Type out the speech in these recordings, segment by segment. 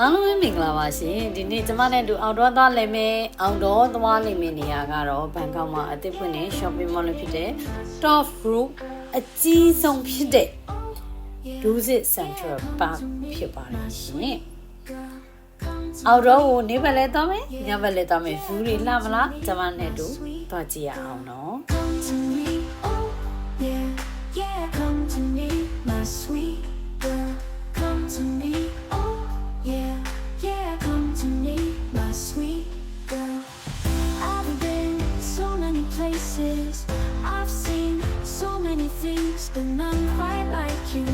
အားလုံးပဲမင်္ဂလာပါရှင်ဒီနေ့ကျမနဲ့အတူအောက်တော့သွားလိမ့်မယ်အောက်တော့သွားလိမ့်မယ်နေရာကတော့ဘန်ကောက်မှာအသစ်ဖွင့်တဲ့ shopping mall ဖြစ်တဲ့ Top Group အကြီးဆုံးဖြစ်တဲ့ Dusit Central Park ဖြစ်ပါတယ်ရှင်အောက်တော့ကိုနေဘက်လဲသွားမယ်ညဘက်လဲသွားမယ် view တွေလှမလားကျမနဲ့အတူသွားကြည့်ရအောင်နော် sweet girl. I've been so many places. I've seen so many things, but none quite like you,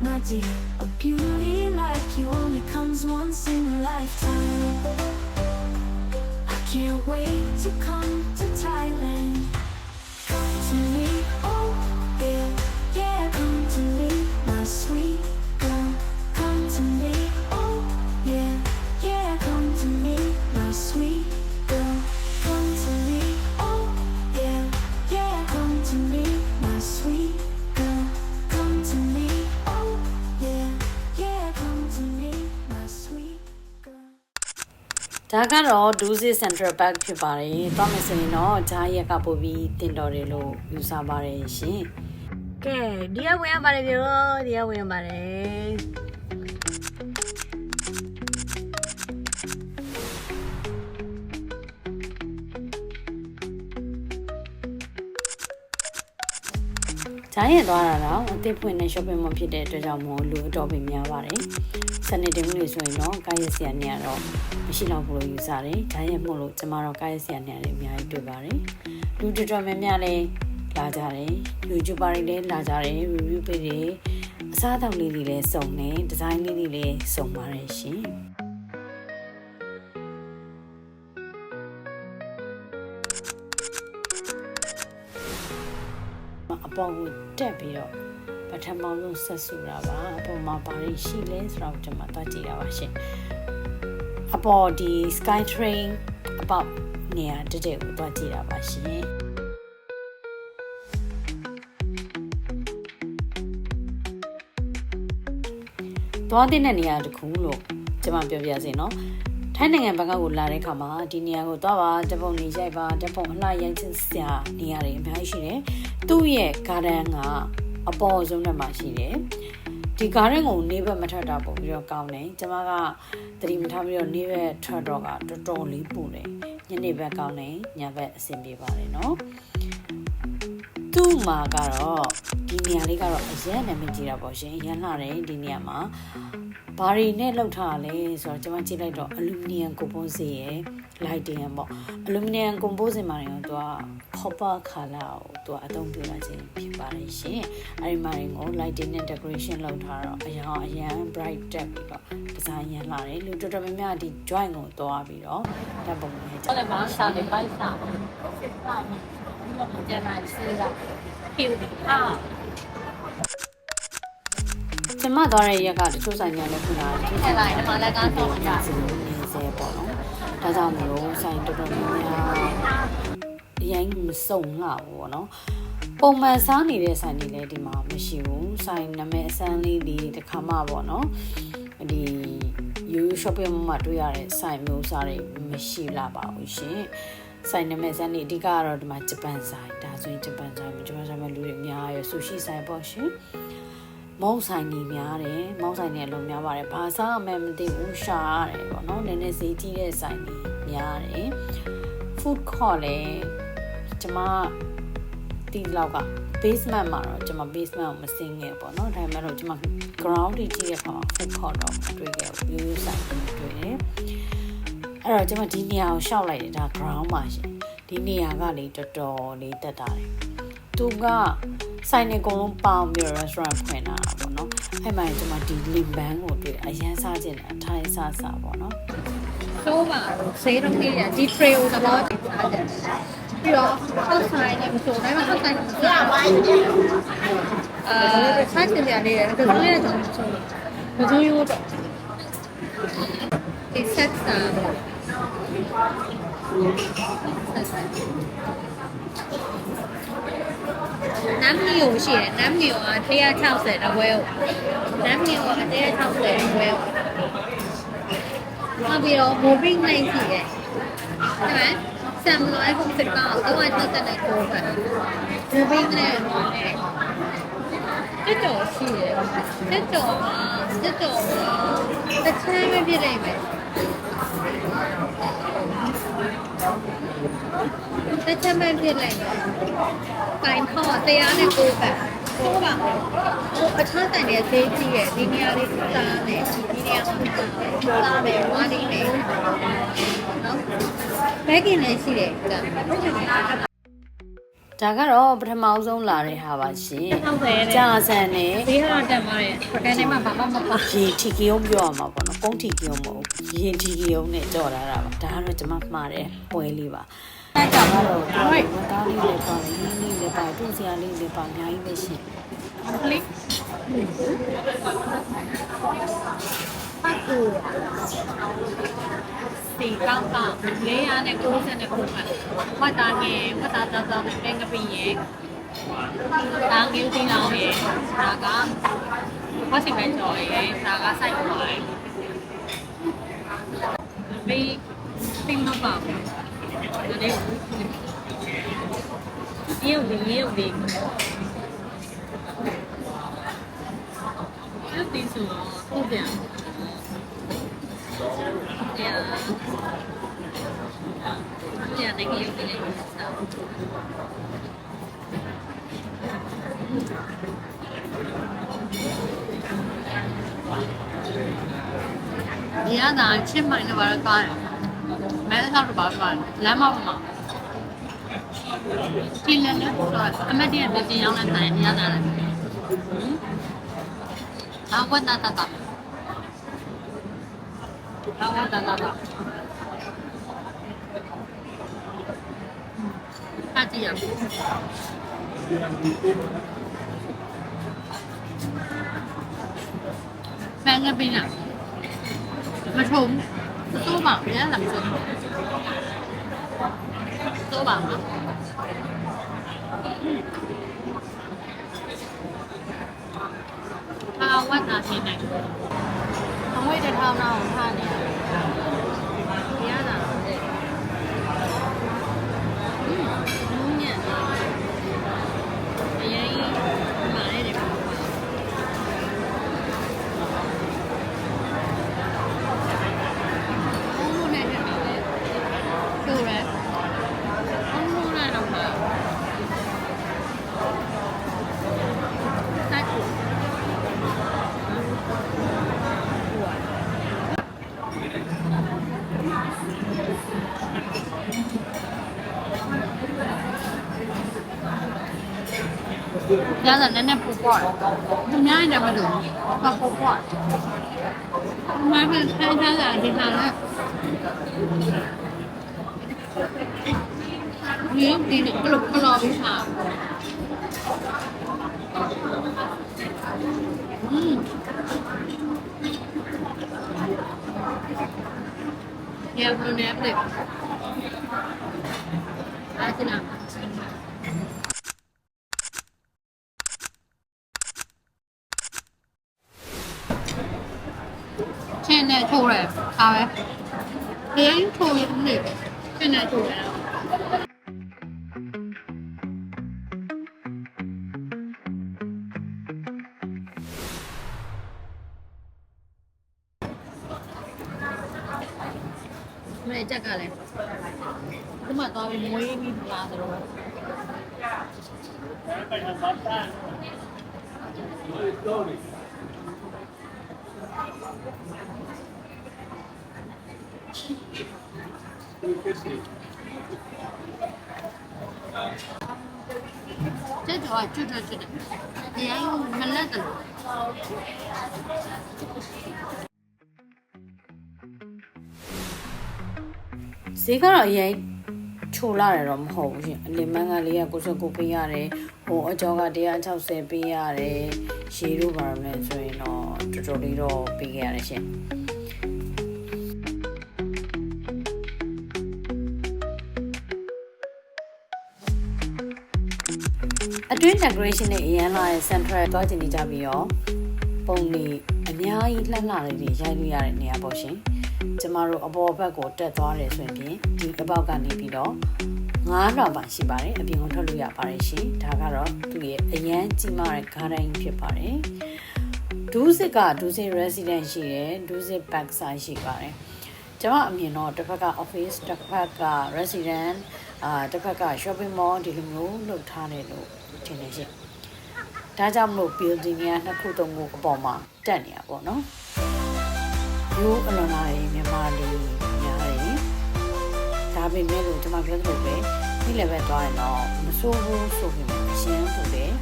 my dear. A beauty like you only comes once in a lifetime. I can't wait to come to Thailand. Come to me, ဒါကတော့ Dusit Central Park ဖြစ်ပါတယ်။သွားမယ်ဆိုရင်တော့ဂျားရက်ကပို့ပြီးတင်တော်တယ်လို့ယူဆပါတယ်ရှင်။ကဲဒီကဝင်ရပါတယ်ပြောဒီကဝင်ရပါတယ်။ ဂျားရက်သွားတာတော့အသစ်ဖွင့်တဲ့ shopping mall ဖြစ်တဲ့အတွက်ကြောင့်မို့လူအတော်ပင်များပါတယ်။စနေတင်မှုတွေဆိုရင်တော့ကားရက်စရာနေရာတော့မရှိတော့ဘူးလို့ယူဆတယ်။ဂျားရက်မို့လို့ကျမတို့ကားရက်စရာနေရာတွေအများကြီးတွေ့ပါတယ်။လူတော်တော်များများလည်းလာကြတယ်။ YouTuber တွေလည်းလာကြတယ် review ပေးတယ်။အစားအသောက်လေးတွေလည်းစုံတယ်။ဒီဇိုင်းလေးတွေလည်းစုံပါတယ်ရှင်။ ပေါ်ကိုတက်ပြီးတော့ပထမဆုံးဆက်စုတာပါအပေါ်မှာဘာတွေရှိလဲဆိုတော့ကျွန်မသွားကြည့်တာပါရှင်အပေါ်ဒီ sky train အပေါက်နေရာတက်တဲ့ကိုသွားကြည့်တာပါရှင်သွားတဲ့နေရာတစ်ခုလို့ကျွန်မပြောပြစီနော် ထိုင်းနိုင်ငံဘက်ကကိုလာတဲ့ခါမှာဒီနေရာကိုသွားပါတပုံနေရိုက်ပါတပုံအလှရိုက်ချင်စရာနေရာတွေအများကြီးရှိတယ်သူ့ရဲ့ garden ကအပေါ်ဆုံးထဲမှာရှိတယ်ဒီ garden ကိုနေဘက်မထွက်တာပို့ပြီးတော့ကောင်းတယ်ကျွန်မကသတိမထားပြီးတော့နေဘက်ထွက်တော့ကတော်တော်လေးပူတယ်ညနေဘက်ကောင်းတယ်ညဘက်အဆင်ပြေပါတယ်နော်သူ့မှာကတော့ဒီနေရာလေးကတော့အရင်နာမည်ကြီးတာပေါ့ရှင်ရန်လာတယ်ဒီနေရာမှာ ဘာတွေနဲ့လောက်ထားလဲဆိုတော့ကျွန်မကြည့်လိုက်တော့ aluminum composite ရယ် lighting ရယ်ပေါ့ aluminum composite မှာတော့သူက copper color ကိုသူကအသုံးပြုလာခြင်းဖြစ်ပါတယ်ရှင်အဲဒီမှာကို lighting နဲ့ decoration လောက်ထားတော့အရင်အရင် bright တက်ပြီးတော့ design ရလာတယ်လူတော်တော်များများဒီ joint ကိုတွားပြီးတော့တပ်ပုံနဲ့ကျွန်တော်လည်းမစားတယ်ပိုက်စားဖြစ်ပါမယ်ဒီလိုကျန်တာစေးတာဖြစ်ပါ ကျမသွားတဲ့ရက်ကတချို့ဆိုင်များလည်းခုနကဒီဆိုင်ကမှလည်းကားဆောင်းကြနေစေပေါ့နော်။ဒါကြောင့်မလို့ဆိုင်တော်တော်များများအရင်မစုံငှဘူးပေါ့နော်။ပုံမှန်စားနေတဲ့ဆိုင်တွေလည်းဒီမှာမရှိဘူး။ဆိုင်နာမည်အစမ်းလေးတွေတခါမှပေါ့နော်။ဒီ you shopping မှာတွေ့ရတဲ့ဆိုင်မျိုးစားတွေမရှိလာပါဘူးရှင်။ဆိုင်နာမည်စမ်းနေအဓိကကတော့ဒီမှာဂျပန်ဆိုင်ဒါဆိုရင်ဂျပန်ဆိုင်ဂျပန်ဆိုင်မှာလူတွေအများရယ်ဆူရှီဆိုင်ပေါ့ရှင်။ မုံဆိုင်နေများတယ်မုံဆိုင်နေအလုံးများပါတယ်ဘာစားအမှန်းမသိဘူးရှာရတယ်ပေါ့နော်နည်းနည်းဈေးကြီးတဲ့ဆိုင်တွေများတယ် food court လည်းကျမတီလောက်က basement မှာတော့ကျမ basement ကိုမစင်းခဲ့ပေါ့နော်ဒါပေမဲ့တော့ကျမ ground တွေကြည့်ရခါမှာ food court တော့မတွေ့ခဲ့ဘူးရိုးရိုးဆိုင်တွေတွေ့တယ်အဲ့တော့ကျမဒီနေရာကိုရှောက်လိုက်တယ်ဒါ ground မှာရှင်ဒီနေရာကလေတော်တော်လေးတက်တာတယ်သူက ဆိုင်နေအကုန်လုံးပေါင်းပြီးတော့ restaurant ဖွင့်လာတာပေါ့နော်အဲ့မှာကျမဒီ link band ကိုတွေ့တယ်အရန်စားကျင်တယ်အထိုင်းစားစားပေါ့နော်ဆိုးပါတော့ဆေးတော့ပြရဒီ tray ကိုသဘောကျစားတယ်ပြီးတော့ဟောက်ဆိုင်နဲ့မဆိုဒါပေမဲ့ဟောက်ဆိုင်ကိုစားပါအာဆိုင်စရာလေးရတယ်ဒါဆိုရင်တော့ဆိုဘယ်လိုရောတော့ဒီဆက် စာနမ်းမျိုးရှိတယ်နမ်းမျိုးက160တဝဲကိုနမ်းမျိုးက160တဝဲကိုနောက်ပြီးတော့ moving line ရှိတယ်ဒါပေမဲ့ samurai ပုံစံကတော့တော့တက်တဲ့ကိုပဲ moving line နဲ့တက်တော်ရှိတယ်တက်တော်မှာတက်တော်မှာတစ်ချမ်းပဲပြည့်လိုက်မယ် တစ်ချမ်းပဲပြည့်လိုက်မယ်ကိုင်ထောက်တရားနဲ့ကိုပဲကိုပါဟိုအချမ်းတန်တဲ့သေးကြီးရဲ့ဒီနေရာလေးစားတယ်ဒီနေရာမှာစားတယ်ဝါဒီနေနော်ဘက်ကင်လည်းရှိတယ်ကဒါကတော့ပထမအောင်ဆုံးလာတဲ့ဟာပါရှင်ဟုတ်တယ်တဲ့ကြာဆန်နဲ့ဒီဟာတက်သွားတယ်ပကန်းထဲမှာဘာမှမပါရေထီကီယုံပြောရမှာပေါ့နော်ကုန်းထီကီယုံမဟုတ်ဘူးရေထီကီယုံနဲ့ကြော်လာတာပါဒါကတော့ကျွန်မမှားတဲ့ပွဲလေးပါ အဲကြောင့်ကတော့ဒီဝတ်သားလေးလည်းပါတယ်နင်းလေးလည်းပါတယ်သူ့စရာလေးလည်းပါအများကြီးပဲရှင်လေးပတ်ကူစီကောင်းကောင်းလေးရနဲ့ကိုးစနဲ့ကိုးကဝတ်သားငယ်ဝတ်သားသားသားနဲ့ပင်ကပင်ရဲ့တာငယ်ဦးတင်အောင်ရဲ့ဒါကဝတ်စီပဲကြော်ရဲ့ဒါကစိုက်ပေါ်ရဲ့ဘေးပင်မပါဘူးဒါလေးရုပ်ဒီရုပ်ဒီရုပ်ဒီဆိုတော့ပြန်ပြန်ပြန်နေရုပ်ဒီလေးစားဒီကသာချစ်မိုင်တော့ဘာ do nenhum. Eu vim, eu vim. Eu penso, por quê? Ja, da, ich meine, war da. 那是八十来嘛不嘛进来来不出来他们店在金阳来买金阳拿嗯好打啊，我打打打嗯大姐嗯个冰箱他说 ဝတ်တာတာအတီးရဖန်ကပင်းလားမထုံတိုးပါဘယ်လာမထုံတိုးပါမအာဝတ်တာရှင်းနေအမွေးတစ်ထောင်တော့ထားနေရရတာอืมညံ့အရင်မားရတယ်ပါ အုံးလို့နဲ့ထည့်ပြီးလေကျိုးရဲအုံးလို့နဲ့တော့မှာတိုက်ကို ညနေနည်းနည်းပူပွားတယ်။သူများနေတယ်မလို့ပပူပွား။မမထိုင်ထားတာဒီမှာလည်းဒီဒီကလကလောပြီးဟာอืมရဘလို့နေပလက်အားချနာချင်းနဲ့ထိုး ရဲအားပဲတရားရင်ထိုးရင်နေချင်းနဲ့ထိုးရဲမနေ့ချက်ကလည်းဒီမှာသွားပြီးမွေးပြီးလာတယ်တော့ 这主要就这这的，也有没那的。 ဈေးကတော့အရင်ချိုလာတယ်တော့မဟုတ်ဘူးရှင်အလင်မန်းက499ပေးရတယ်ဟိုအကျော်က160ပေးရတယ်ရေတို့ဘာလို့လဲဆိုရင်တော့တော်တော်လေးတော့ပေးခဲ့ရတယ်ရှင် decoration နဲ့အရန်လာတဲ့ central သွားကျင်နေကြပြီးတော့ပုံလေးအများကြီးလှလှလေးတွေရိုက်လို့ရတဲ့နေရာပေါ့ရှင်ကျမတို့အပေါ်ဘက်ကိုတက်သွားတယ်ဆိုရင်ဒီအပေါက်ကနေပြီးတော့ငါးတော့ပါရှိပါတယ်အပြင်ကိုထွက်လို့ရပါတယ်ရှင်ဒါကတော့သူ့ရဲ့အရန်ကြီးမားတဲ့ဂါတိုင်းဖြစ်ပါတယ်ဒူးစစ်ကဒူးစစ် resident ရှိတယ်ဒူးစစ် back side ရှိပါတယ်ကျွန်မအမြင်တော့တစ်ဖက်က office တစ်ဖက်က resident အာတစ်ဖက်က shopping mall ဒီလိုမျိုးလုပ်ထားတယ်လို့ ထင်နေရှင်ဒါကြောင့်မလို့ building ကနှစ်ခုသုံးခုအပေါ်မှာတက်နေတာပေါ့နော်ရိုးအလွန်လာရင်မြန်မာလေးများတယ်ဒါပေမဲ့လို့ကျွန်မပြောသလိုပဲဒီလည်းပဲသွားရင်တော့မဆိုးဘူးဆိုပေမဲ့အရှင်းပူတယ်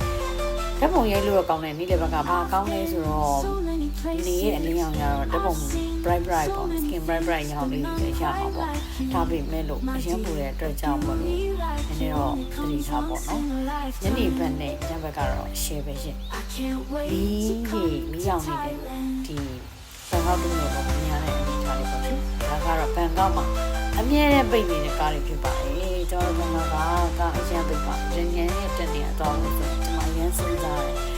ဓာတ်ပုံရိုက်လို့တော့ကောင်းတယ်နေ့လည်းဘက်ကဘာကောင်းလဲဆိုတော့ So many ဒီ နေ့ places ရဲ့အလင်းရောင်ရတော့ဓာတ်ပုံ bright bright ပေါ့ skin bright bright ရောင်လေးတွေရမှာပေါ့ဒါပေမဲ့လို့အရှင်းပူတဲ့အတွက်ကြောင့်ပေါ့လို့နည်းနည်းတော့သတိထားပေါ့နော်ညနေဘက်နဲ့ညဘက်ကတော့ share ပဲရှင် I can't ဒီ wait ဒီမီးရောင်နေတဲ့ဒီဘန်ကောက်တူမျိုးကိုမြင်ရတဲ့အနေအထားလေးပေါ့ရှင်။ဒါကတော့ဘန်ကောက်မှာအမြဲတမ်းပိတ်နေတဲ့ကားတွေဖြစ်ပါတယ်။ကျွန်တော်တို့ကကအရင်ပိတ်ပါရင်းငယ်နဲ့တက်နေအတော့လို့ဆိုကျွန်မအရင်စဉ်းစားတယ်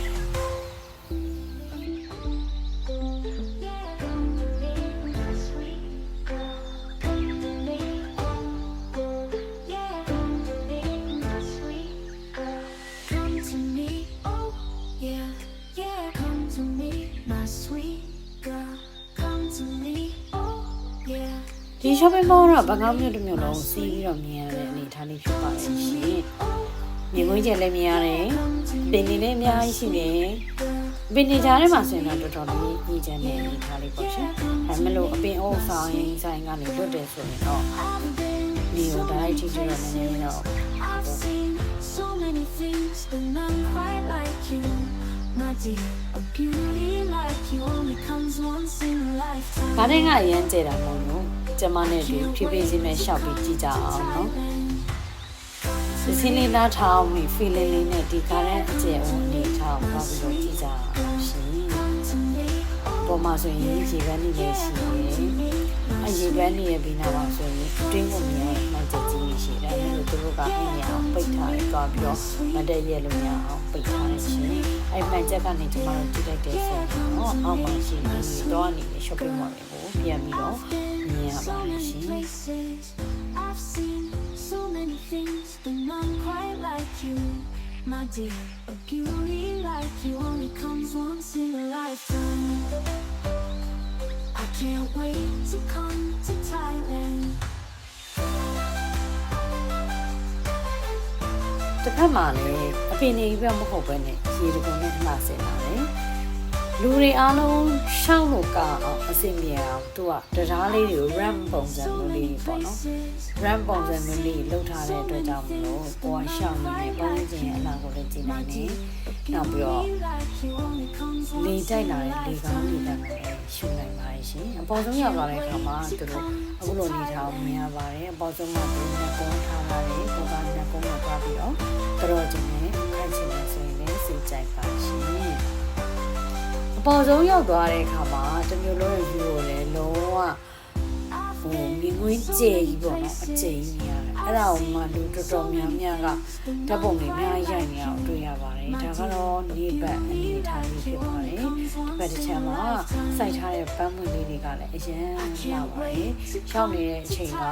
ဒီ shopping mall တော့ဘန်ကောက်မြို့တစ်မြို့လုံးစီးပြီးတော့မြင်ရတဲ့အနေအထားလေးဖြစ်ပါတယ်ရှင်။မြေခွင်းကျက်လည်းမြင်ရတယ်။ပင်နေလည်းအများကြီးရှိတယ်။ပင်နေကြထဲမှာဆိုရင်တော့တော်တော်လေးကြီးကျန်တဲ့အနေအထားလေးပေါ့ရှင်။ဒါပေမဲ့လို့အပင်အုပ်ဆောင်ရင်ဆိုင်ကနေလွတ်တယ်ဆိုရင်တော့ I've been ဒီကိုတိုင်းကြည့်ကြည့်တော့နည်းနည်းတော့ I've seen so many things, but none quite like you. My dear, a beauty like you only comes once in a lifetime. ဘာတဲ့ကအရန်ကျဲတာမဟုတ်လို့ ကျမနဲ့ဒီဖြည်းဖြည်းချင်းနဲ့ရှောက်ပြီးကြည့်ကြအောင်နော်ဒီစင်းလေးနားထောင်ပြီး feeling လေးနဲ့ဒီကားတဲ့အကျဲဝင်နေထောင်ပါပြီးတော့ကြည့်ကြအောင်ရှင်ပေါ်မှာဆိုရင်ရေပန်းနေလည်းရှိတယ်အရေပန်းနေရဲ့ဘေးနားမှာဆိုရင်အတွင်းကိုမြင်ရမှန်ချက်ကြီးရှိတယ်အဲ့လိုသူတို့ကအင်းရအောင်ပိတ်ထားတယ်သွားပြီးတော့မတည့်ရလို့မရအောင်ပိတ်ထားတယ်ရှင်အဲ့မှန်ချက်ကနေကျမတို့ကြည့်လိုက်တဲ့ဆိုရင်တော့အောက်မှာရှိနေတော့အနေနဲ့ shopping mall တွေကိုပြန်ပြီးတော့မြင် ရပါ So မယ်ရှ many င် places I've seen so many things, but none quite like you, my dear. A beauty like you only comes once in a lifetime. I can't wait to come to Thailand. တစ်ခါမှလည်းအပင်နေပြမဟုတ်ပဲနဲ့ရေတကုံနဲ့လှဆင်လာတယ် လူတွေအားလုံးရှောင်းလို့ကအောင်အစင်မြေအောင်သူကတရားလေးတွေကို ram ပုံစံမျိုးလေးပေါ့နော် ram ပုံစံမျိုးလေးလှုပ်ထားတဲ့အတွက်ကြောင့်မလို့ကိုကရှောင်းနေပုံစံရဲ့အလားကိုလည်းကြည့်နိုင်တယ်နောက်ပြီးတော့ Like you only comes လေ once တိုက် in လာ a တဲ့လေကောင်း lifetime. လေတန်းကိုလည်းရှုနိုင်ပါတယ်ရှင်အပေါ်ဆုံးရောက်လာတဲ့အခါမှာသူတို့အခုလိုနေထားအောင်မြင်ရပါတယ်အပေါ်ဆုံးမှာသူတို့ကကုန်းထားလာတယ်ကိုကလည်းကုန်းမှာသွားပြီးတော့တော်ကျင်နေခိုင်ချင်နေဆိုရင်လည်းစိတ်ကြိုက်ပါရှင် အပေါ်ဆုံးရောက်သွားတဲ့အခါမှာတမျိုးလုံးရဲ့ view ကိုလည်းလုံးဝဟိုမြင်ကွင်းကျဲကြီးပေါ့နော်အကျဉ်းကြီးရတယ်အဲ့ဒါကိုမှလူတော်တော်များများကဓာတ်ပုံတွေအများကြီးရိုက်နေအောင်တွေ့ရပါတယ်ဒါကတော့နေဘက်အနေအထားလေးဖြစ်ပါတယ်ဘက်တစ်ချမ်းမှာစိုက်ထားတဲ့ပန်းမွေလေးတွေကလည်းအရင်လာပါတယ်။ရှောင်းနေတဲ့အချိန်က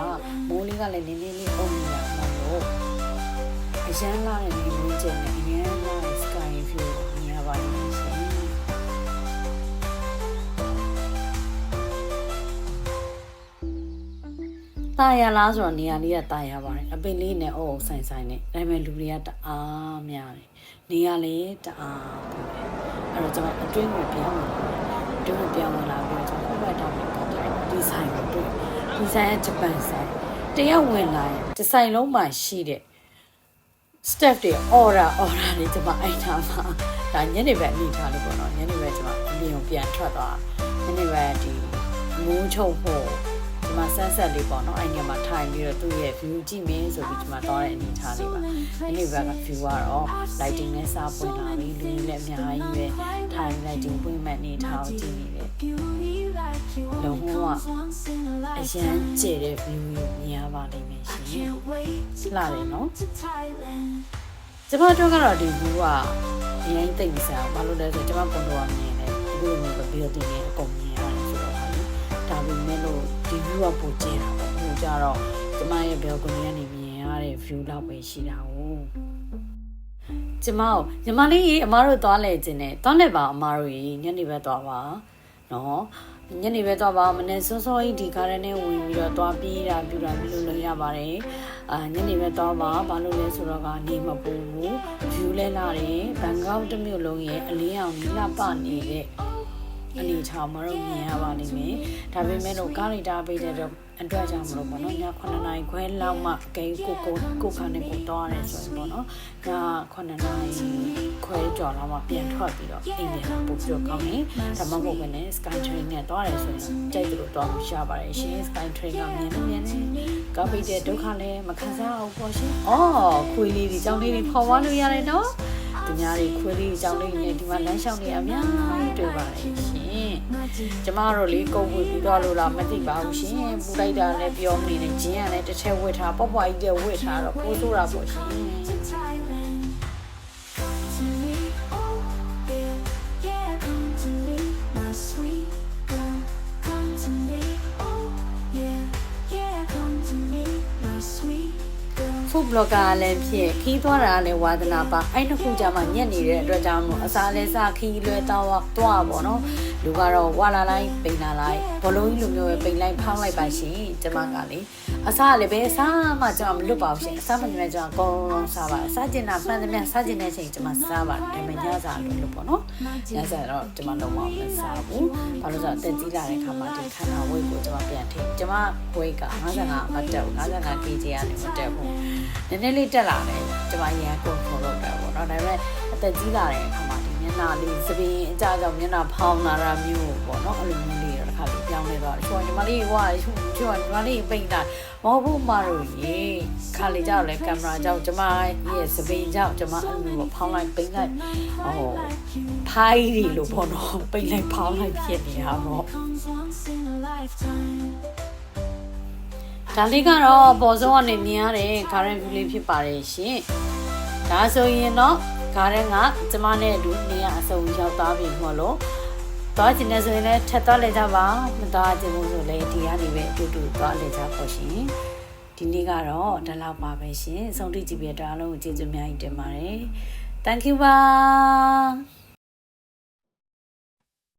မိုးလေးကလည်းနည်းနည်းလေးအုံနေတာမဟုတ်လို့အရင်လာတဲ့နေမွေးကျင်နဲ့အရင်လာတဲ့ sky view ကိုမြင်ရပါလိမ့်မယ် ရှင်။တာယာလားဆိုတော့နေရာလေးကတာယာပါတယ်။အပင်လေးနဲ့အုပ်အုပ်ဆိုင်ဆိုင်နဲ့ဒါပေမဲ့လူတွေကတအားများတယ်။နေရာလေးတအားပူတယ်။အဲ့တော့ကျွန်တော်အတွင်းကိုပြောင်းလာတယ်။အတွင်းကိုပြောင်းလာပြီးတော့ကျွန်တော်ဘက်တော့ပေါ့ဒီဆိုင်ကိုတွေ့ဒီဆိုင်ကဂျပန်ဆိုင်တရက်ဝင်လာရင်ဒီဆိုင်လုံးမှာရှိတဲ့ staff တွေ order order တွေကျွန်မအိုက်ထားမှာဒါညနေဘက်အနေထားလို့ပေါ့နော်ညနေဘက်ကျွန်မအပြင်ကိုပြန်ထွက်သွားညနေဘက်ဒီမိုးချုပ်ဖို့ဒီ မှာ sunset လေးပေါ့နော်အဲ့ညမှာထိုင်ပြီးတော့သူ့ရဲ့ view ကြည့်မင်းဆိုပြီးကျွန်မသွားတဲ့အနေထားလေးပါညနေဘက်က view ကတော့ lighting နဲ့စားပွင့်လာပြီးလူတွေလည်းအများကြီးပဲထိုင် lighting ပွင့်မှတ်နေထားကိုကြည့်နေတယ် Beauty like you only Long comes once in a အရန် lifetime. ကျတဲ့ view ကိုမြင်ရပါလိမ့်မယ်ရှင် Can't wait to လှတယ်နော် to Thailand. ကျမတို့ကတော့ဒီ view ကအရင်သိမ့်မစားဘာလို့လဲဆိုတော့ကျမကွန်ဒိုကမြင်တယ်အခုလိုမျိုး building တွေအကုန် မြင်ရတယ်ဆိုတော့ဟာလေဒါပေမဲ့လို့ view ကပိုကျင်းတာပေါ့ဟိုကြတော့ကျမရဲ့ balcony ကနေမြင်ရတဲ့ view လောက်ပဲရှိတာ哦ကျမတို့ညီမလေးကြီးအမားတို့သွားလဲခြင်းနဲ့သွားလဲပါအမားတို့ကြီးညနေပဲသွားပါနော်ညနေပဲသွားပါမနေ့စောစောကြီးဒီကားရနဲ့ဝင်ပြီးတော့သွားပြေးတာပြူတာမျိုးလုပ်ရပါတယ်အာညနေပဲသွားပါဘာလို့လဲဆိုတော့ကနေမပူဘူး view လဲလာတယ်ဘန်ကောက်တစ်မြို့လုံးရဲ့အလင်းအောင်နီလာပနေတဲ့ အနေထားမတော့မြင်ရပါလိမ့်မယ်ဒါပေမဲ့တော့ကားရီတာပေးတဲ့တော့အတွက်ကြောင့်မလို့ပေါ့နော်ည9နာရီခွဲလောက်မှဂိမ်းကိုကိုကိုခါနဲ့ကိုတော့ရတယ်ဆိုရင်ပေါ့နော်ည9နာရီခွဲကျော်လောက်မှပြန်ထွက်ပြီးတော့အိမ်ပြန်ပို့ပြီးတော့ကောင်းတယ်ဒါမှမဟုတ်ဘဲနဲ့ sky train နဲ့တော့ရတယ်ဆိုရင်ကြိုက်တယ်လို့တော့ရပါတယ်ရှင် sky train ကမြင်နေမြင်နေကားပိတ်တဲ့ဒုက္ခလည်းမခံစားအောင်ပေါ့ရှင်အော်ခွေးလေးဒီကြောင်းလေးတွေဖော်သွားလို့ရတယ်နော် သူများတွေခွေးလေးကြောင်းလေးနဲ့ဒီမှာလမ်းလျှောက်နေအများကြီးတွေ့ပါတယ်ရှင်ကျမတို့လေးကုတ်ဝေပြီးတော့လို့လားမသိပါဘူးရှင်ပူလိုက်တာလည်းပြောမနေနဲ့ဂျင်းကလည်းတစ်ချက်ဝစ်ထားပေါ့ပွားကြီးတဲ့ဝစ်ထားတော့ပိုးဆိုးတာပေါ့ရှင် girl. ဖုတ်ဘလော့ကာလည်းဖြစ်ခီးသွားတာလည်းဝါသနာပါအဲ့နှစ်ခုကြမှာညက်နေတဲ့အတွက်ကြောင့်မို့အစားလဲစားခီးလွဲတော့တော့ပါတော့ လူကတော့ဝါလာလိုက်ပိန်လာလိုက်ဘလုံးကြီးလိုမျိုးပဲပိန်လိုက်ဖောင်းလိုက်ပါရှင်ကျမကလေအစားလည်းပဲအစားမှကျမမလွတ်ပါဘူးရှင်အစားမနေကျမအကုန်လုံးစားပါအစားကျင်တာမှန်သမျှစားကျင်တဲ့အချိန်ကျမစားပါဒါပေမဲ့ညစားလို့လို့ပေါ့နော်ညစားတော့ကျမလုံးဝမစားဘူးဘာလို့ဆိုတော့တက်ကြီးလာတဲ့ခါမှာဒီခန္ဓာဝိတ်ကိုကျမပြန်ထည့်ကျမဝိတ်က55မတက်ဘူး55 kg ကနေမတက်ဘူးနည်းနည်းလေးတက်လာတယ်ကျမရန်ကွန်ထရိုးလုပ်တာပေါ့နော်ဒါပေမဲ့အသက်ကြီးလာတဲ့အခါမှာဒီမျက် နှာလေးသပင်အကြကြောင့်မျက်နှာဖောင်းလာတာမျိုးပေါ့နော်အဲ့လိုမျိုးလေးတော့တစ်ခါလေးပြောင်းလဲသွားတယ်ချောညီမလေးဟိုကချောညီမလေးပိတ်တာမဟုတ်ဘူးမတို့ရေခါလေးကြောက်လဲကင်မရာကြောင့်ကျမရဲ့သပင်ကြောင့်ကျမအဲ့လိုမျိုးဖောင်းလိုက်ပိတ်လိုက်ဟိုဖိုင်းရီလို့ပေါ့နော်ပိတ်လိုက်ဖောင်းလိုက်ဖြစ်နေတာပေါ့ Comes once in a lifetime. ဒါလေးကတော့ပေါ်ဆုံးကနေမြင်ရတဲ့ current view လေးဖြစ်ပါတယ်ရှင်။ဒါဆိုရင်တော့ current ကကျမနဲ့အတူနေရအစုံရောက်သွားပြီမို့လို့သွားကျင်နေဆိုရင်လည်းထက်သွားလေကြပါမသွားကျင်ဘူးဆိုလည်းဒီကနေပဲအတူတူသွားလေကြပေါ့ရှင်။ဒီနေ့ကတော့ဒါလောက်ပါပဲရှင်။ဆုံးထိကြည့်ပြတဲ့အားလုံးကိုကျေးဇူးအများကြီးတင်ပါတယ်။ Thank you ပါ